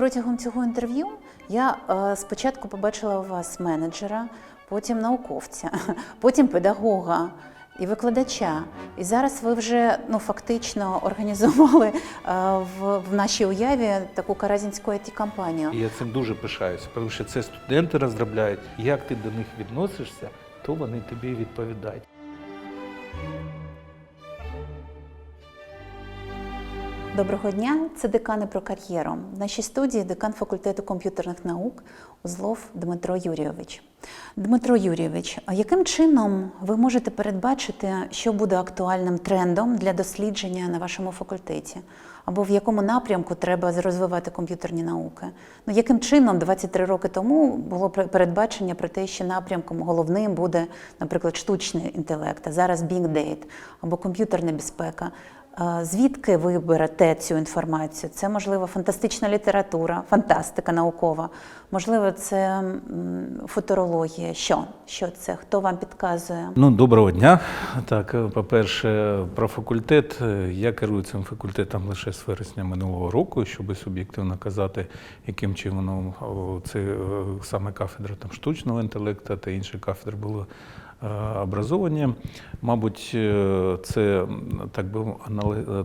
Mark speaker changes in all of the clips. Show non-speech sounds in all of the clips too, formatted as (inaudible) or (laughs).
Speaker 1: Протягом цього інтерв'ю я е, спочатку побачила у вас менеджера, потім науковця, (laughs) потім педагога і викладача. І зараз ви вже ну, фактично організували е, в, в нашій уяві таку каразінську it кампанію
Speaker 2: я цим дуже пишаюся, тому що це студенти розробляють. Як ти до них відносишся, то вони тобі відповідають.
Speaker 1: Доброго дня, це декани про кар'єру. В нашій студії декан факультету комп'ютерних наук Узлов Дмитро Юрійович. Дмитро Юрійович, а яким чином ви можете передбачити, що буде актуальним трендом для дослідження на вашому факультеті? Або в якому напрямку треба розвивати комп'ютерні науки? Ну яким чином 23 роки тому було передбачення про те, що напрямком головним буде, наприклад, штучний інтелект, а зараз Big Data або комп'ютерна безпека? Звідки ви берете цю інформацію? Це можливо фантастична література, фантастика наукова, можливо, це футурологія. Що? Що це? Хто вам підказує?
Speaker 2: Ну, доброго дня. Так, е, по-перше, про факультет. Е, Я керую цим факультетом лише з вересня минулого року, щоб суб'єктивно казати, яким чином це е, саме кафедра там, штучного інтелекту та інші кафедри були образовані. Мабуть, е, це так би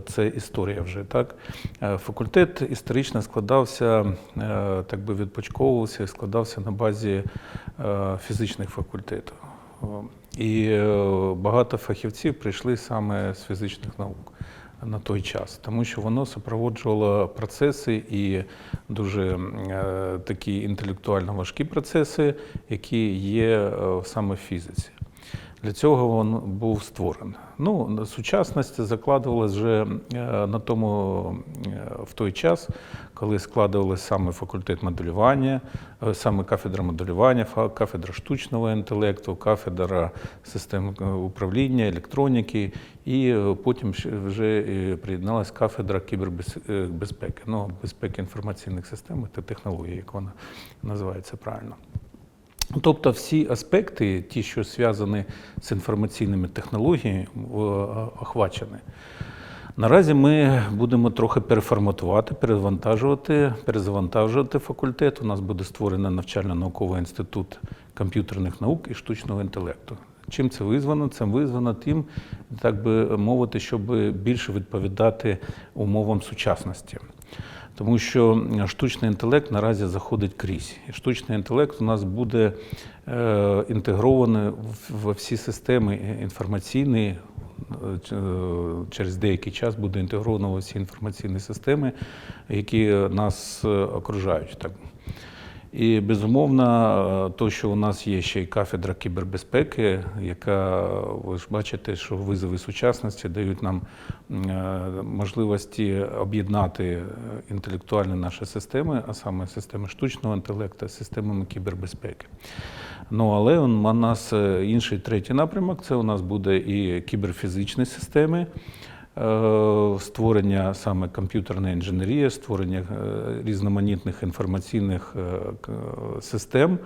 Speaker 2: це історія вже так. Е, Факультет історично складався, е, так би відпочковувався і складався на базі е, фізичних факультетів. І е, багато фахівців прийшли саме з фізичних наук на той час, тому що воно супроводжувало процеси і дуже е, такі інтелектуально важкі процеси, які є е, саме в фізиці. Для цього він був створений. Ну, на сучасності закладувалось вже е, на тому е, в той час, коли складувалися саме факультет моделювання, е, саме кафедра моделювання, кафедра штучного інтелекту, кафедра систем управління, електроніки, і потім вже приєдналась кафедра кібербезпеки, ну, безпеки інформаційних систем та технологій, як вона називається правильно. Тобто всі аспекти, ті, що зв'язані з інформаційними технологіями, охвачені. Наразі ми будемо трохи переформатувати, перевантажувати, перезавантажувати факультет. У нас буде створений навчально-науковий інститут комп'ютерних наук і штучного інтелекту. Чим це визвано? Це визвано тим, так би мовити, щоб більше відповідати умовам сучасності. Тому що штучний інтелект наразі заходить крізь. Штучний інтелект у нас буде е, інтегрований в- всі системи інформаційні. е, е, Через деякий час буде інтегровано в всі інформаційні системи, які нас окружають. Так. І безумовно, то, що у нас є ще й кафедра кібербезпеки, яка ви ж бачите, що визови сучасності дають нам е, можливості об'єднати е, інтелектуальні наші системи, а саме системи штучного інтелекту, системами кібербезпеки. Ну але у нас е, інший третій напрямок це у нас буде і кіберфізичні системи. Е, Створення саме комп'ютерної інженерії, створення е, різноманітних інформаційних е, систем,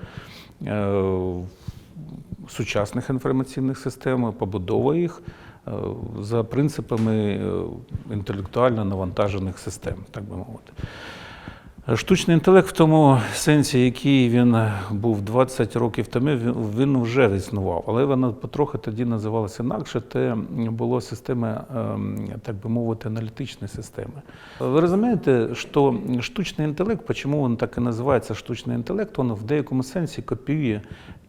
Speaker 2: сучасних інформаційних систем, побудова їх за принципами інтелектуально навантажених систем, так би мовити. Штучний інтелект в тому сенсі, який він був 20 років тому, він- вже існував, але вона потрохи тоді називалася інакше. Це було системи, ем, так би мовити, аналітичні системи. Ви розумієте, що штучний інтелект, чому він так і називається штучний інтелект, він в деякому сенсі копіює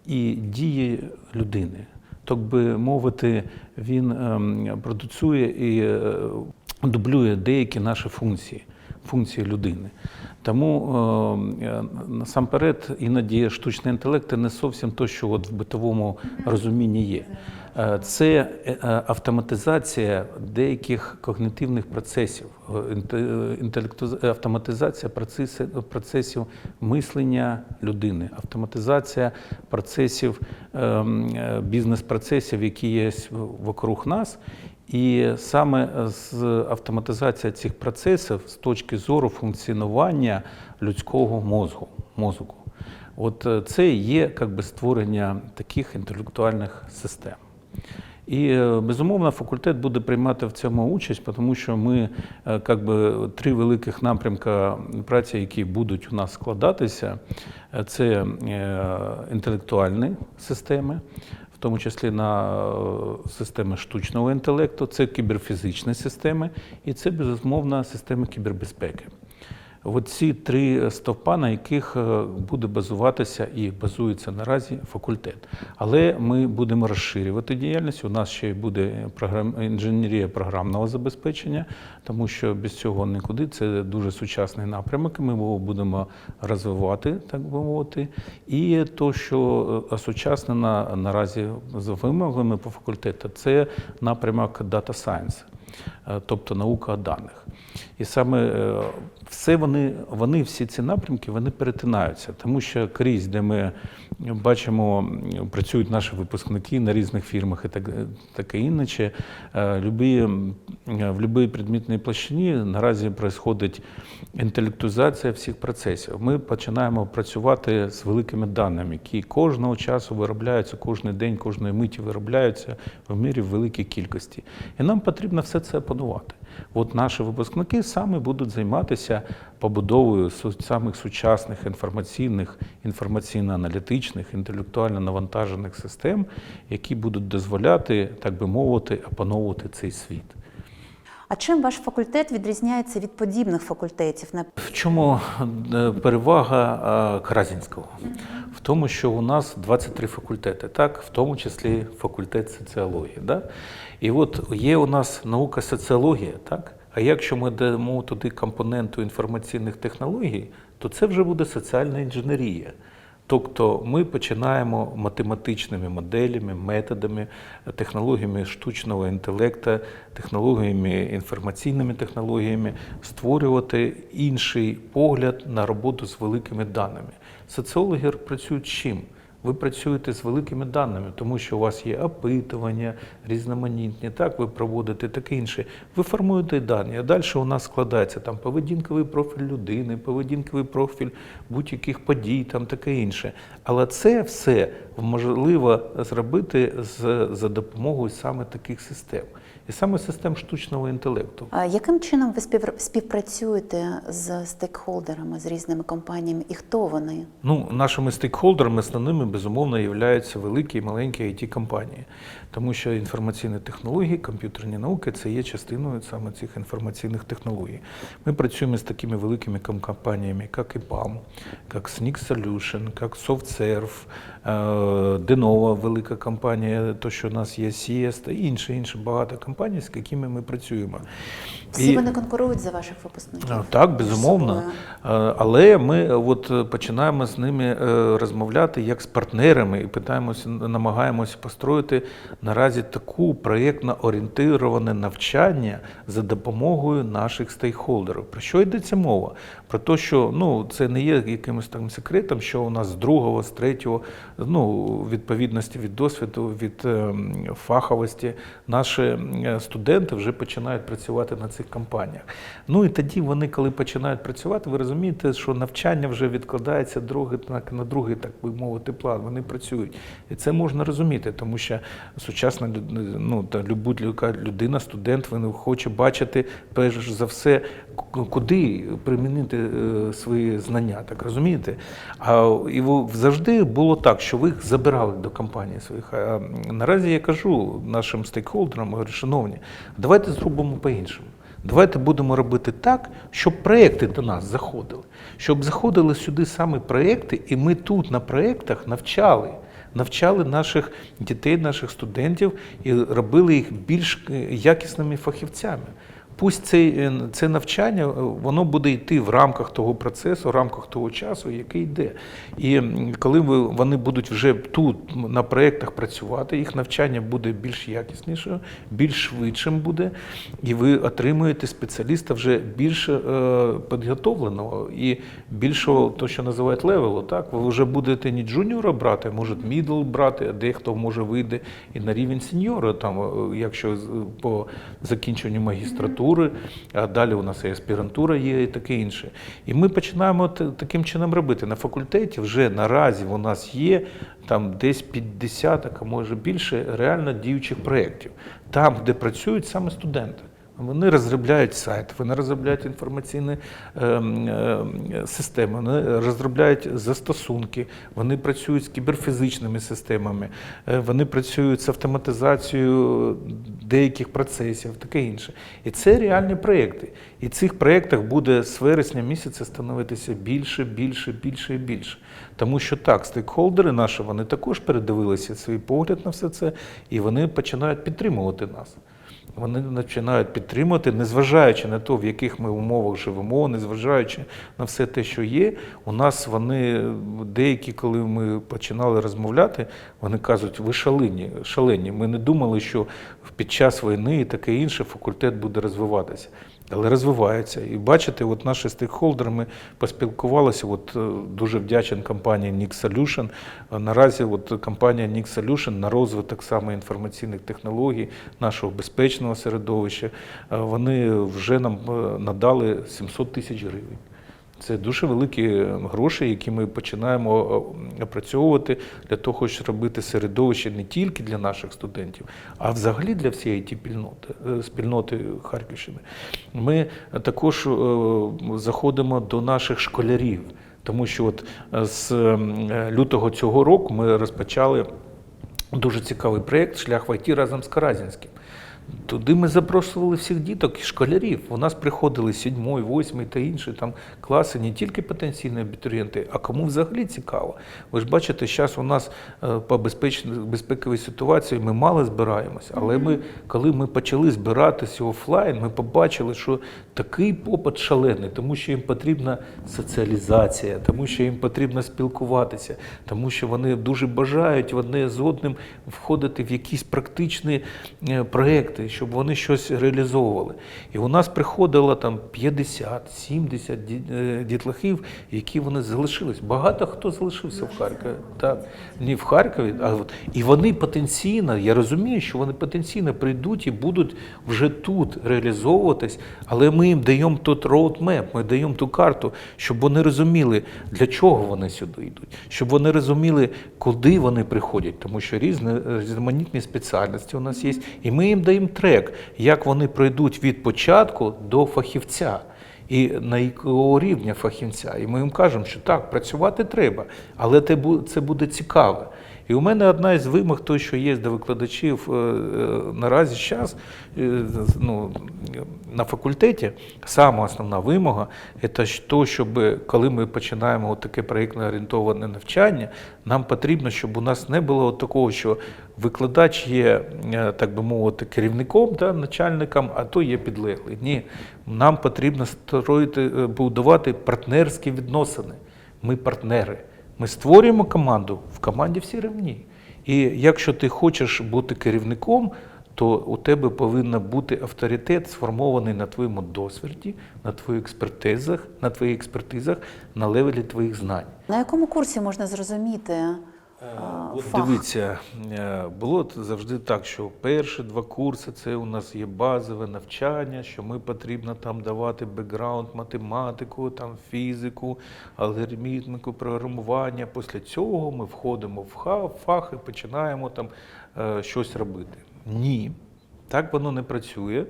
Speaker 2: і дії людини. Так би мовити, він ем, продуцює і е, дублює деякі наші функції, функції людини. Тому е, е, насамперед іноді штучний інтелект не зовсім те, що от в битовому розумінні є. Е, Це автоматизація деяких когнитивних процесів, автоматизація процесів, мислення людини, автоматизація процесів ем, бізнес-процесів, які є вокруг нас. І саме з автоматизація цих процесів з точки зору функціонування людського мозку. мозку. От е, це є як би, створення таких інтелектуальних систем. І е, безумовно факультет буде приймати в цьому участь, тому що ми е, би, три великих напрямка праці, які будуть у нас складатися, е, це е, інтелектуальні системи, тому числі на е, системи штучного інтелекту, це кіберфізичні системи і це безумовно системи кібербезпеки. От ці три стовпа, на яких е, буде базуватися і базується наразі факультет. Але ми будемо розширювати діяльність. У нас ще буде програм... інженерія програмного забезпечення, тому що без цього нікуди. Це дуже сучасний напрямок. Ми його будемо розвивати, так би мовити. І то, що е, осучаснено наразі з вимогами по факультету, це напрямок Data Science, тобто наука даних. І саме е, все вони, вони, всі ці напрямки, вони перетинаються, тому що крізь, де ми бачимо, працюють наші випускники на різних фірмах і так, таке інше, е, любі, в будь-якій предметній площині наразі відбувається інтелектуалізація всіх процесів. Ми починаємо працювати з великими даними, які кожного часу виробляються, кожен день, кожної миті виробляються в мірі в великій кількості. І нам потрібно все це опанувати. От наші випускники саме будуть займатися побудовою самих сучасних інформаційних, інформаційно-аналітичних, інтелектуально навантажених систем, які будуть дозволяти, так би мовити, опановувати цей світ.
Speaker 1: А чим ваш факультет відрізняється від подібних факультетів?
Speaker 2: В чому е, перевага Каразінського? В тому, що у нас 23 факультети, так, в тому числі факультет соціології. Да? І от є у нас наука соціологія, так? А якщо ми дамо туди компоненту інформаційних технологій, то це вже буде соціальна інженерія. Тобто ми починаємо математичними моделями, методами, технологіями штучного інтелекту, технологіями, інформаційними технологіями створювати інший погляд на роботу з великими даними. Соціологи працюють з чим? Ви працюєте з великими даними, тому що у вас є опитування, різноманітні, так ви проводите таке інше. Ви формуєте дані, а далі у нас складається там поведінковий профіль людини, поведінковий профіль будь-яких подій, там таке інше. Але це все можливо зробити за допомогою саме таких систем. І саме систем штучного інтелекту.
Speaker 1: А Яким чином ви співпрацюєте з стейкхолдерами, з різними компаніями, і хто вони?
Speaker 2: Ну, нашими стейкхолдерами основними, безумовно, являються великі і маленькі it компанії тому що інформаційні технології, комп'ютерні науки це є частиною саме цих інформаційних технологій. Ми працюємо з такими великими компаніями, як IPAM, як Sneak Solution, як SoftServe, е, Denova, велика компанія, то, що у нас є CS та інші, інші багато компаній, з якими ми працюємо.
Speaker 1: Всі
Speaker 2: І-
Speaker 1: вони конкурують за ваших випускників?
Speaker 2: Так, безумовно. Але ми е, от е, починаємо з ними е, розмовляти як з партнерами і питаємося, намагаємося построїти наразі таку проєктно орієнтироване навчання за допомогою наших стейкхолдерів. Про що йдеться мова? Про те, що ну це не є якимось там секретом, що у нас з другого, з третього, ну відповідності від досвіду, від ем, фаховості, наші студенти вже починають працювати на цих компаніях. Ну і тоді вони, коли починають працювати, ви розумієте, що навчання вже відкладається другий, на другий, так би мовити, план. Вони працюють. І це можна розуміти, тому що сучасна ну, та любудь-яка людина, студент, він хоче бачити перш за все, куди примінити е, свої знання, так розумієте? А і завжди було так, що ви їх забирали до компанії своїх. А наразі я кажу нашим стейкхолдерам, говорю, шановні, давайте зробимо по-іншому. Давайте будемо робити так, щоб проекти до нас заходили, щоб заходили сюди саме проекти, і ми тут на проектах навчали. Навчали наших дітей, наших студентів і робили їх більш е, якісними фахівцями. Пусть це, е, це навчання е, воно буде йти в рамках того процесу, в рамках того часу, який йде. І коли вони будуть вже тут на проєктах працювати, їх навчання буде більш якіснішим, більш швидшим буде, і ви отримуєте спеціаліста вже більш е, підготовленого і більшого, то, що називають левелу. Так? Ви вже будете не джуніора брати, а може мідл брати, а дехто може вийде і на рівень сеньора, там, якщо по закінченню магістратури магістратури, а далі у нас і аспірантура є, і таке інше. І ми починаємо таким чином робити. На факультеті вже наразі у нас є там десь 50, а може більше реально діючих проєктів, там, де працюють саме студенти. Вони розробляють сайт, вони розробляють інформаційні е, е, системи, вони розробляють застосунки, вони працюють з кіберфізичними системами, е, вони працюють з автоматизацією деяких процесів, таке інше. І це реальні проєкти. І цих проєктах буде з вересня місяця становитися більше, більше, більше і більше. Тому що так, стейкхолдери наші вони також передивилися свій погляд на все це, і вони починають підтримувати нас. Вони починають підтримувати, незважаючи на те, в яких ми умовах живемо, незважаючи на все те, що є. У нас вони деякі, коли ми починали розмовляти, вони кажуть, ви шалені, шалені. Ми не думали, що під час війни і таке інше факультет буде розвиватися. Але розвивається. І бачите, от наші стейкхолдери, ми поспілкувалися. От е, дуже вдячен компанії Nix Solution. Е, Наразі от компанія Nix Solution на розвиток саме інформаційних технологій, нашого безпечного середовища, е, вони вже нам надали 700 тисяч гривень. Це дуже великі гроші, які ми починаємо е, опрацьовувати для того, щоб робити середовище не тільки для наших студентів, а взагалі для всієї ті спільноти, е, спільноти Харківщини. Ми також е, заходимо до наших школярів, тому що от з е, лютого цього року ми розпочали дуже цікавий проєкт Шлях в ІТ разом з Каразінським. Туди ми запрошували всіх діток і школярів. У нас приходили сьомий, восьмий та інші там класи, не тільки потенційні абітурієнти, а кому взагалі цікаво. Ви ж бачите, зараз у нас е, по безпековій ситуації ми мало збираємося, але ми, коли ми почали збиратися офлайн, ми побачили, що такий попит шалений, тому що їм потрібна соціалізація, тому що їм потрібно спілкуватися, тому що вони дуже бажають одне з одним входити в якісь практичні е, проекти, щоб вони щось реалізовували. І у нас приходило там 50, 70 е, дітлахів, які вони залишились. Багато хто залишився в Харкові. Так, не в Харкові, а от і вони потенційно, я розумію, що вони потенційно прийдуть і будуть вже тут реалізовуватись, але ми їм даємо тут роудмеп, ми даємо ту карту, щоб вони розуміли, для чого вони сюди йдуть, щоб вони розуміли, куди вони приходять, тому що різні різноманітні спеціальності у нас є, і ми їм даємо трек, як вони пройдуть від початку до фахівця. І на якого рівня фахівця. І ми їм кажемо, що так, працювати треба, але це бу- це буде цікаве. І у мене одна із вимог, той, що є до викладачів е, е, наразі зараз ну, на факультеті, сама основна вимога це то, щоб коли ми починаємо таке проєктно орієнтоване навчання, нам потрібно, щоб у нас не було такого, що викладач є, е, так би мовити, керівником, да, начальником, а то є підлеглий. Ні, нам потрібно строїти, е, будувати партнерські відносини. Ми партнери. Ми створюємо команду, в команді всі рівні. І якщо ти хочеш бути керівником, то у тебе повинен бути авторитет, сформований на твоєму досвіді, на твоїх експертизах, на твоїх експертизах, на левелі твоїх знань.
Speaker 1: На якому курсі можна зрозуміти
Speaker 2: От
Speaker 1: фах?
Speaker 2: дивіться, е, було завжди так, що перші два курси це у нас є базове навчання, що ми потрібно там давати бекграунд, математику, там фізику, алгоритміку, програмування. Після цього ми входимо в фах і починаємо там е, щось робити. Ні, так воно не працює.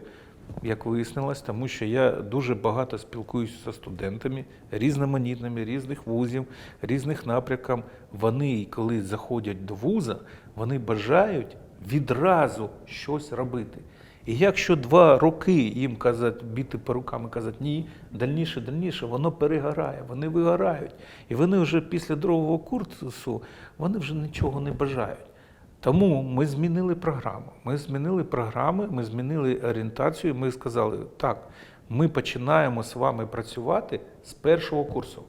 Speaker 2: Як вияснилось, тому що я дуже багато спілкуюся зі студентами різноманітними, різних вузів, різних напрямків. Вони, коли заходять до вуза, вони бажають відразу щось робити. І якщо два роки їм казати, біти по рукам і казати ні, дальніше, дальніше, воно перегорає, вони вигорають. І вони вже після другого курсу вони вже нічого не бажають. Тому ми змінили програму. Ми змінили програми, ми змінили орієнтацію. Ми сказали, так, ми починаємо з вами працювати з першого курсу.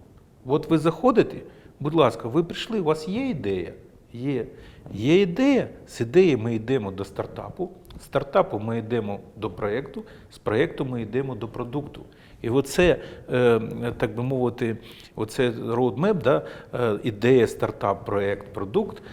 Speaker 2: От ви заходите, будь ласка, ви прийшли, у вас є ідея? Є. Є ідея. З ідеї ми йдемо до стартапу. З стартапу ми йдемо до проєкту, з проєкту ми йдемо до продукту. І оце, е, так би мовити, оце roadmap, да, е, ідея, стартап, проєкт, продукт про-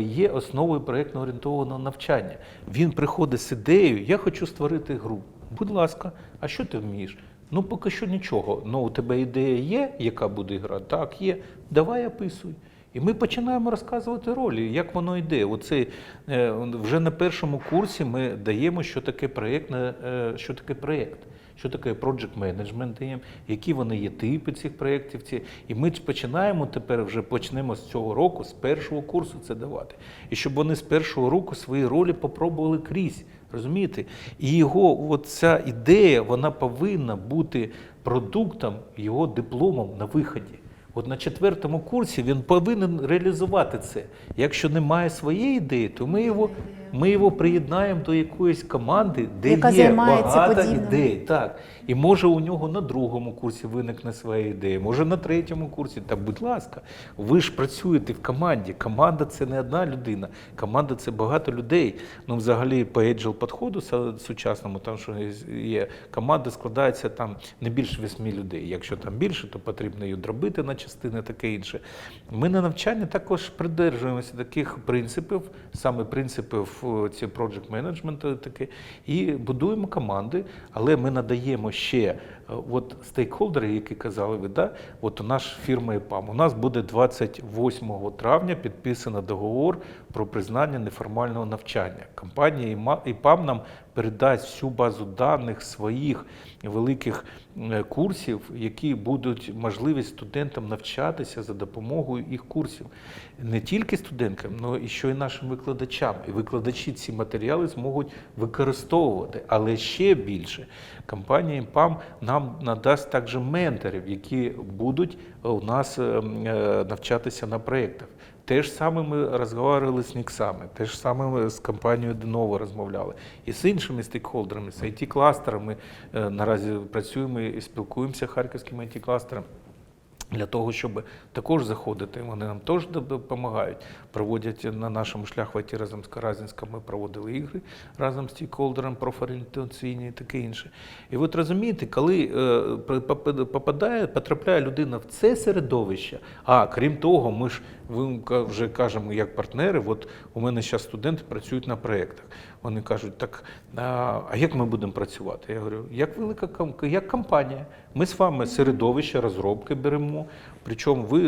Speaker 2: є основою проєктно орієнтованого навчання. Він приходить з ідеєю, я хочу створити гру. Будь ласка, а що ти вмієш? Ну, поки що нічого. Ну, у тебе ідея є, яка буде гра? Так, є. Давай описуй. І ми починаємо розказувати ролі, як воно йде. Оце, е, вже на першому курсі ми даємо, що таке проєкт, е, що таке проєкт. Що таке project management які вони є типи цих проєктів. І ми починаємо тепер вже почнемо з цього року, з першого курсу це давати. І щоб вони з першого року свої ролі попробували крізь. Розумієте? І його ця ідея вона повинна бути продуктом, його дипломом на виході. От на четвертому курсі він повинен реалізувати це. Якщо немає своєї ідеї, то ми його, ми його приєднаємо до якоїсь команди, де
Speaker 1: Яка
Speaker 2: є
Speaker 1: займається
Speaker 2: багато
Speaker 1: подібним.
Speaker 2: ідей. Так. І може у нього на другому курсі виникне своя ідея, може на третьому курсі. Та будь ласка, ви ж працюєте в команді. Команда це не одна людина, команда це багато людей. Ну, взагалі, по agile підходу сучасному, там що є команда складається там не більше восьми людей. Якщо там більше, то потрібно її дробити на частини, таке інше. Ми на навчанні також придержуємося таких принципів, саме принципів е, ці project management таке, і будуємо команди, але ми надаємо ще е, от стейкхолдери, які казали ви, да, от у нас фірма ІПАМ. У нас буде 28 травня підписано договор про признання неформального навчання. Компанія ІПАМ нам передасть всю базу даних своїх великих е, курсів, які будуть можливість студентам навчатися за допомогою їх курсів. Не тільки студентам, але і що і нашим викладачам. І викладачі ці матеріали зможуть використовувати. Але ще більше компанія ІМПАМ нам надасть також менторів, які будуть у нас е, е, навчатися на проєктах. Те ж саме ми розмовляли з Ніксами, те ж саме ми з компанією Денова розмовляли. І з іншими стейкхолдерами, з IT-кластерами е, наразі працюємо і спілкуємося харківським IT-кластером. Для того, щоб також заходити, вони нам теж допомагають. Проводять на нашому шляху IT разом з Каразінськом, ми проводили ігри разом з стейкхолдером, профорієнтаційні і таке інше. І от розумієте, коли е, попадає, потрапляє людина в це середовище, а крім того, ми ж ви вже кажемо як партнери, от у мене зараз студенти працюють на проєктах. Вони кажуть, так а як ми будемо працювати? Я говорю, як велика як компанія. Ми з вами середовище розробки беремо. Причому ви,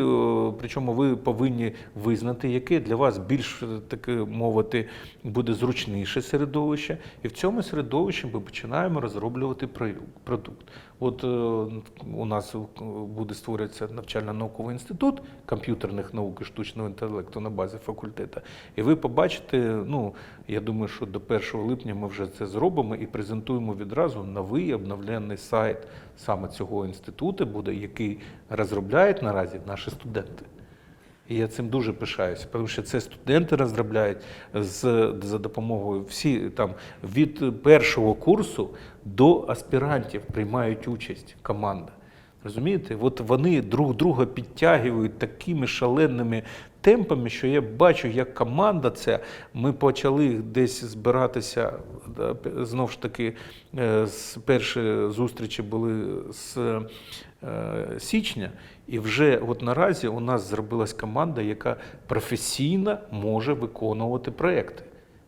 Speaker 2: е, причому ви повинні визнати, яке для вас більш е, таке мовити буде зручніше середовище. І в цьому середовищі ми починаємо розроблювати продукт. От е, у нас буде створюватися навчально-науковий інститут комп'ютерних наук і штучного інтелекту на базі факультету. І ви побачите, ну я думаю, що до 1 липня ми вже це зробимо і презентуємо відразу новий обновлений сайт саме цього інституту, буде, який розробляють наразі наші студенти. І я цим дуже пишаюся, тому що це студенти розробляють з, за допомогою всі там від першого курсу до аспірантів приймають участь команда. Розумієте? От вони друг друга підтягують такими шаленими темпами, що я бачу, як команда це. Ми почали десь збиратися да, п- знов ж таки, е, з перші зустрічі були з е, січня, і вже от наразі у нас зробилась команда, яка професійно може виконувати проекти.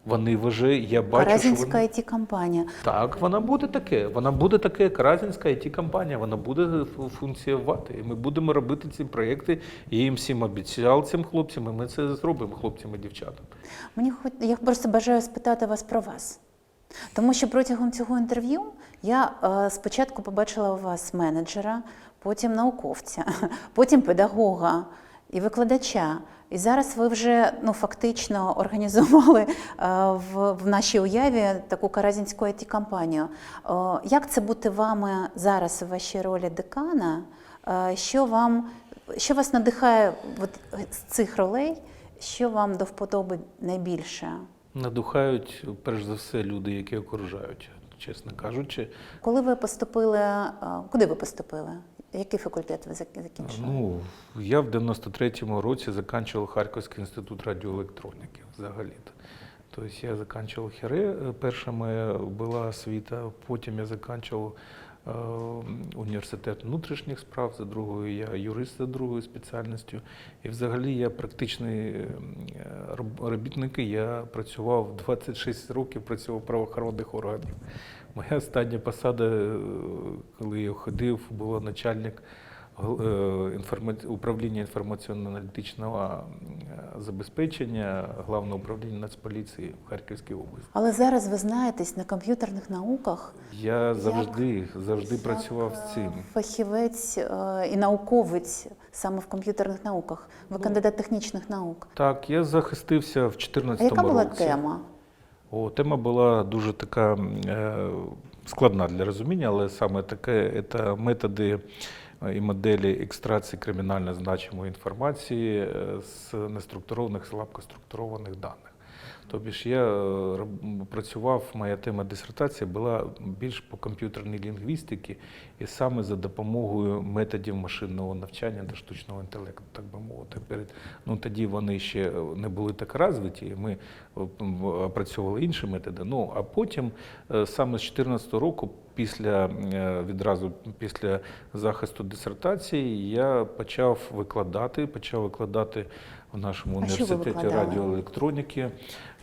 Speaker 2: Вони вже, я бачу, що
Speaker 1: Каразінська
Speaker 2: вони...
Speaker 1: it компанія
Speaker 2: Так, вона буде таке. Вона буде таке, як Разінська it компанія вона буде фу- функціонувати. І ми будемо робити ці проєкти. Я їм всім обіцяв цим хлопцям, і ми це зробимо хлопцям і дівчатам.
Speaker 1: Мені хоч я просто бажаю спитати вас про вас. Тому що протягом цього інтерв'ю я е, спочатку побачила у вас менеджера, потім науковця, (laughs) потім педагога і викладача. І зараз ви вже ну, фактично організували е, в, в нашій уяві таку каразінську it компанію Е, як це бути вами зараз у вашій ролі декана? Е, що, вам, що вас надихає от, з цих ролей? Що вам до вподоби найбільше?
Speaker 2: Надухають, перш за все, люди, які окружають, чесно кажучи.
Speaker 1: Коли ви поступили, куди ви поступили? Який факультет ви закінчили?
Speaker 2: Ну, я в 93-му році закінчував Харківський інститут радіоелектроніки взагалі-то. Тобто я закінчував хіре, е, перша моя була освіта, потім я закінчував е, університет внутрішніх справ, за другою я юрист за другою спеціальністю. І взагалі я практичний е, робітник, я працював 26 років, працював правоохоронних органів. Моя остання посада, е, коли я ходив, була начальник е, управління інформаційно-аналітичного е, забезпечення Главного управління Нацполіції в Харківській області.
Speaker 1: Але зараз ви знаєтесь на комп'ютерних науках.
Speaker 2: Я завжди, завжди
Speaker 1: як,
Speaker 2: працював з цим.
Speaker 1: Фахівець і науковець саме в комп'ютерних науках. Ви
Speaker 2: Ну,
Speaker 1: кандидат технічних наук.
Speaker 2: Так, я захистився в
Speaker 1: А яка була
Speaker 2: році.
Speaker 1: тема?
Speaker 2: О, тема була дуже така е, складна для розуміння, але саме таке це методи е, і моделі екстракції кримінально значимої інформації е, з неструктурованих, слабкоструктурованих даних. Тобі ж я працював, моя тема дисертації була більш по комп'ютерній лінгвістиці і саме за допомогою методів машинного навчання та штучного інтелекту, так би мовити. Ну, тоді вони ще не були так розвиті, і ми м, опрацьовували інші методи. Ну, а потім, е, саме з 2014 року, після, е, відразу після захисту дисертації, я почав викладати, почав викладати в нашому
Speaker 1: А
Speaker 2: університеті радіоелектроніки.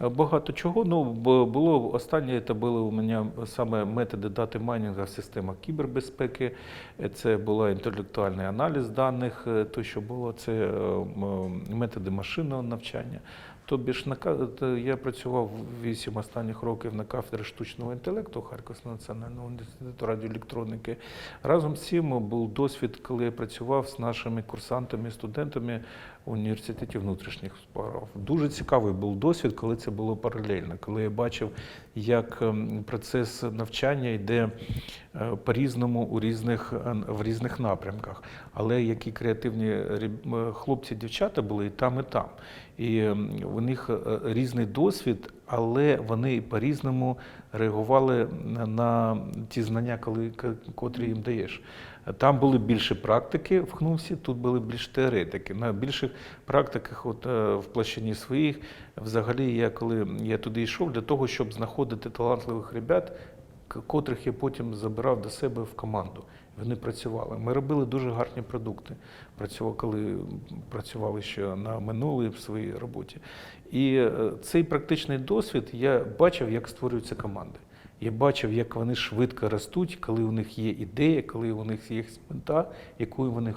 Speaker 2: Е, Багато чого. Ну, було останнє, це були у мене саме методи дати майнінга в системах кібербезпеки. Це була інтелектуальний аналіз даних, то, що було, це методи машинного навчання. Тобі ж я працював вісім останніх років на кафедрі штучного інтелекту Харківського національного університету радіоелектроніки. Разом з цим був досвід, коли я працював з нашими курсантами, студентами в університеті внутрішніх справ. Дуже цікавий був досвід, коли це було паралельно, коли я бачив, як ем, процес навчання йде е, по-різному у різних, е, в різних напрямках. Але які креативні хлопці, дівчата були і там, і там. І ем, у них е, різний досвід, але вони по-різному реагували на ті знання, коли, котрі їм даєш. Там були більше практики в ХНУСі, тут були більш теоретики. На більших практиках, от, е, в площині своїх, взагалі, я коли я туди йшов для того, щоб знаходити талантливих ребят, котрих я потім забирав до себе в команду. Вони працювали. Ми робили дуже гарні продукти. Працював, коли працювали ще на минулій своїй роботі. І е, цей практичний досвід я бачив, як створюються команди. Я бачив, як вони швидко ростуть, коли у них є ідея, коли у них є мета, якою вони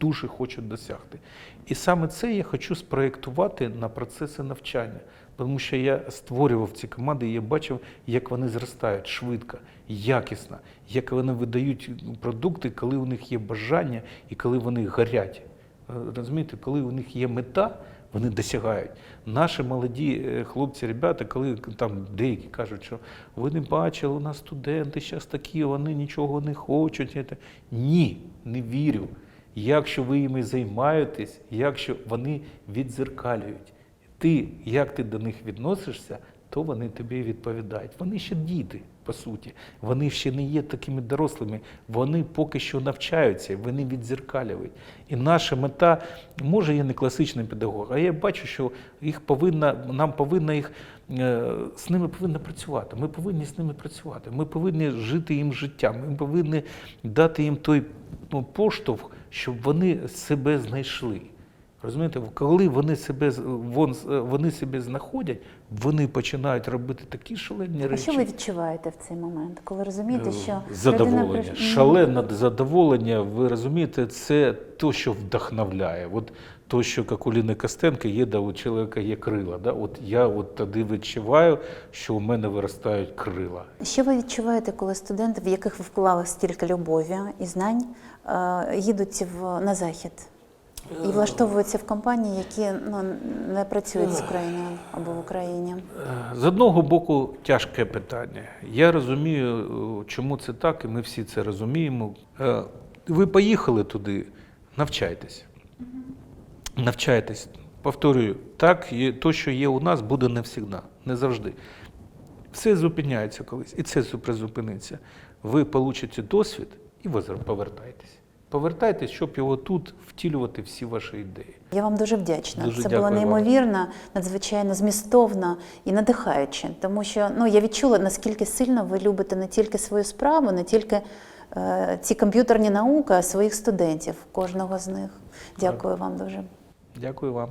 Speaker 2: дуже хочуть досягти. І саме це я хочу спроєктувати на процеси навчання. Тому що я створював ці команди, і я бачив, як вони зростають швидко, якісно, як вони видають продукти, коли у них є бажання і коли вони горять. Е, Розумієте, коли у них є мета, вони досягають. Наші молоді е, хлопці, ребята, коли там деякі кажуть, що ви не бачили, у нас студенти зараз такі, вони нічого не хочуть. Ні, не вірю. Якщо ви іми займаєтесь, якщо вони відзеркалюють, ти, як ти до них відносишся, то вони тобі відповідають. Вони ще діти, по суті. Вони ще не є такими дорослими. Вони поки що навчаються, вони відзеркалюють. І наша мета, може, я не класичний педагог, а я бачу, що їх повинна, нам повинна їх е, з ними повинна працювати. Ми повинні з ними працювати. Ми повинні жити їм життям. Ми повинні дати їм той ну, поштовх, щоб вони себе знайшли. Розумієте, коли вони себе вон, вони себе знаходять, вони починають робити такі шалені
Speaker 1: А
Speaker 2: речі.
Speaker 1: що ви відчуваєте в цей момент, коли розумієте,
Speaker 2: Е,
Speaker 1: що
Speaker 2: задоволення,
Speaker 1: прийш-
Speaker 2: шалене задоволення. Ви розумієте, це то, що вдохновляє. От то, що як у Ліни Костенко є, да, у чоловіка є крила. Да? От я от тоді відчуваю, що у мене виростають крила.
Speaker 1: Що ви відчуваєте, коли студенти, в яких ви вклали стільки любові і знань, е, їдуть в, на захід і влаштовуються в компанії, які ну, не працюють з Україною або в Україні?
Speaker 2: З одного боку, тяжке питання. Я розумію, чому це так, і ми всі це розуміємо. Е, Ви поїхали туди, навчайтесь. Навчайтесь. Повторюю, так, то, що є у нас, буде не завжди, не завжди. Все зупиняється колись, і це призупиниться. Ви получите досвід і ви повертайтесь. Повертайтесь, щоб його тут втілювати всі ваші ідеї.
Speaker 1: Я вам дуже вдячна.
Speaker 2: Дуже
Speaker 1: Це було
Speaker 2: неймовірно, вам.
Speaker 1: надзвичайно змістовно і надихаюче, тому що ну я відчула наскільки сильно ви любите не тільки свою справу, не тільки е, ці комп'ютерні науки, а своїх студентів, кожного з них. Дякую вам дуже.
Speaker 2: Дякую вам.